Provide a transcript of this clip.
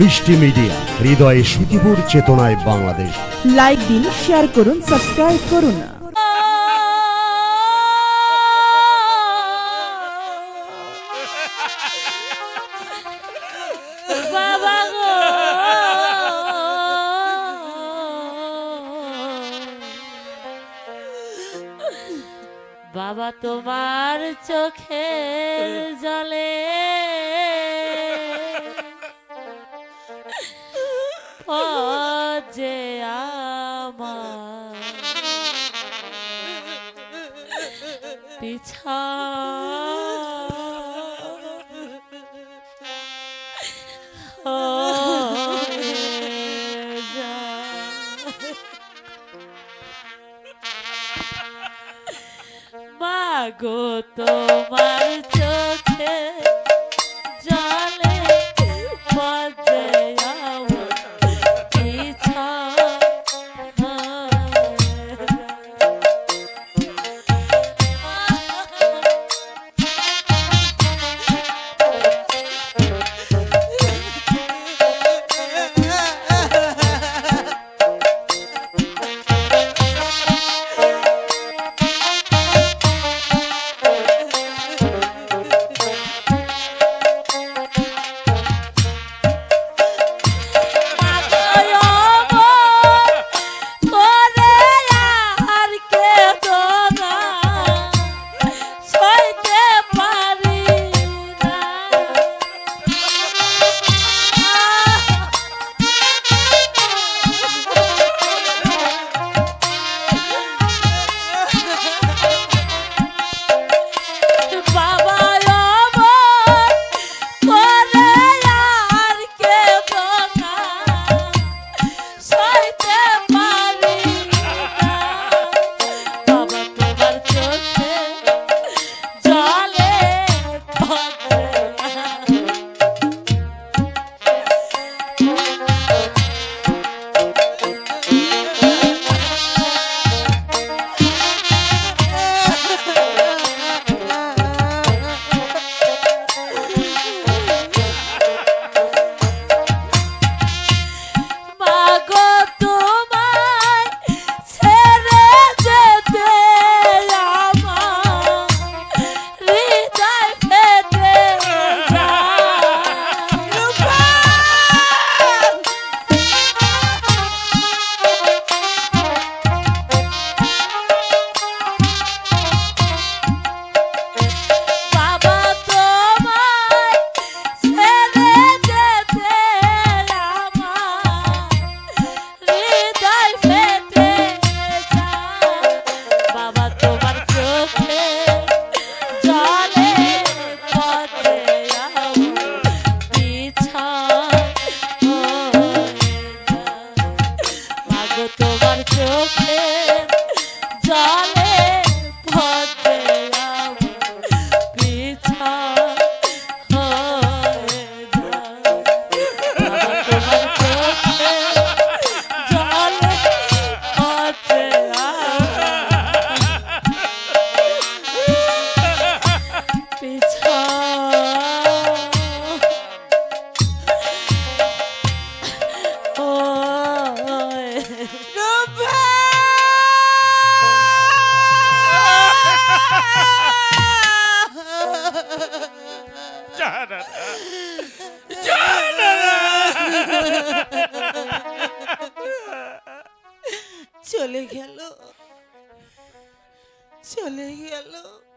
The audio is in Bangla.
মিষ্টি মিডিয়া হৃদয়ে সুখীপুর চেতনায় বাংলাদেশ। লাইক দিন শেয়ার করুন সাবস্ক্রাইব করুন। বাবা তোমার চোখের জলে ও যে আমার পিছা মাগো তোমার চোখে Aléjalo. Sí, aléjalo.